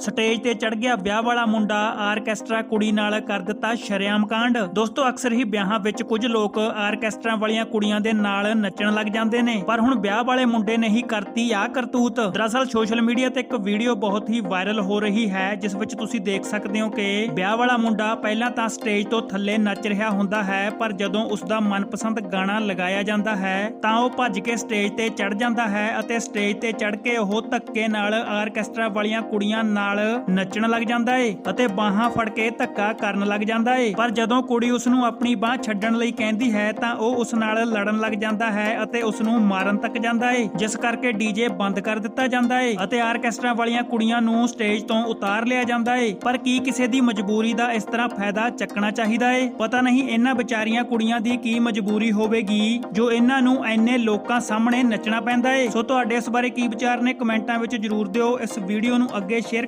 Stage ਤੇ ਚੜ ਗਿਆ ਵਿਆਹ ਵਾਲਾ ਮੁੰਡਾ, ਆਰਕੈਸਟਰਾ ਕੁੜੀ ਨਾਲ ਕਰ ਦਿੱਤਾ ਸ਼ਰੇਆਮ ਕਾਂਡ। ਦੋਸਤੋ, ਅਕਸਰ ਹੀ ਵਿਆਹਾਂ ਵਿੱਚ ਕੁਝ ਲੋਕ ਆਰਕੈਸਟਰਾ ਵਾਲੀਆਂ ਕੁੜੀਆਂ ਦੇ ਨਾਲ ਨੱਚਣ ਲੱਗ ਜਾਂਦੇ ਨੇ। ਪਰ ਹੁਣ ਵਿਆਹ ਵਾਲੇ ਮੁੰਡੇ ਨੇ ਹੀ ਕਰਤੀ ਆ ਕਰਤੂਤ। ਦਰਅਸਲ, ਸੋਸ਼ਲ ਮੀਡੀਆ ਤੇ ਇੱਕ ਵੀਡੀਓ ਬਹੁਤ ਹੀ ਵਾਇਰਲ ਹੋ ਰਹੀ ਹੈ, ਜਿਸ ਵਿੱਚ ਤੁਸੀਂ ਦੇਖ ਸਕਦੇ ਹੋ ਕਿ ਵਿਆਹ ਵਾਲਾ ਮੁੰਡਾ ਪਹਿਲਾਂ ਤਾਂ ਸਟੇਜ ਤੋਂ ਥੱਲੇ ਨੱਚ ਰਿਹਾ ਹੁੰਦਾ ਹੈ, ਪਰ ਜਦੋਂ ਉਸ ਦਾ ਮਨਪਸੰਦ ਗਾਣਾ ਲਗਾਇਆ ਜਾਂਦਾ ਹੈ, ਤਾਂ ਉਹ ਭੱਜ ਕੇ ਸਟੇਜ ਤੇ ਚੜ ਜਾਂਦਾ ਹੈ ਅਤੇ ਸਟੇਜ ਤੇ ਚੜ ਕੇ ਉਹ ਧੱਕੇ ਨਾਲ ਆਰਕੈਸਟਰਾ ਵਾਲੀਆਂ ਕੁੜੀਆਂ ਨਾਲ ਨਾਲ ਨੱਚਣ ਲੱਗ ਜਾਂਦਾ ਏ ਅਤੇ ਬਾਹਾਂ ਫੜ ਕੇ ਧੱਕਾ ਕਰਨ ਲੱਗ ਜਾਂਦਾ ਏ। ਪਰ ਜਦੋਂ ਕੁੜੀ ਉਸ ਨੂੰ ਆਪਣੀ ਬਾਹ ਛੱਡਣ ਲਈ ਕਹਿੰਦੀ ਹੈ ਤਾਂ ਉਹ ਉਸ ਨਾਲ ਲੜਨ ਲੱਗ ਜਾਂਦਾ ਹੈ ਅਤੇ ਉਸ ਨੂੰ ਮਾਰਨ ਤੱਕ ਜਾਂਦਾ ਏ, ਜਿਸ ਕਰਕੇ ਡੀਜੇ ਬੰਦ ਕਰ ਦਿੱਤਾ ਜਾਂਦਾ ਏ ਅਤੇ ਆਰਕੈਸਟਰਾ ਵਾਲੀਆਂ ਕੁੜੀਆਂ ਨੂੰ ਸਟੇਜ ਤੋਂ ਉਤਾਰ ਲਿਆ ਜਾਂਦਾ ਏ। ਪਰ ਕੀ ਕਿਸੇ ਦੀ ਮਜਬੂਰੀ ਦਾ ਇਸ ਤਰ੍ਹਾਂ ਫਾਇਦਾ ਚੱਕਣਾ ਚਾਹੀਦਾ ਏ? ਪਤਾ ਨਹੀਂ ਇਹਨਾਂ ਵਿਚਾਰੀਆਂ ਕੁੜੀਆਂ ਦੀ ਕੀ ਮਜਬੂਰੀ ਹੋਵੇਗੀ, ਜੋ ਇਹਨਾਂ ਨੂੰ ਐਨੇ ਲੋਕਾਂ ਸਾਹਮਣੇ ਨੱਚਣਾ ਪੈਂਦਾ ਏ। ਸੋ ਤੁਹਾਡੇ ਇਸ ਬਾਰੇ ਕੀ ਵਿਚਾਰ ਨੇ ਕਮੈਂਟਾਂ ਵਿੱਚ ਜਰੂਰ ਦਿਓ। ਇਸ ਵੀਡੀਓ ਨੂੰ ਅੱਗੇ ਸ਼ੇਅਰ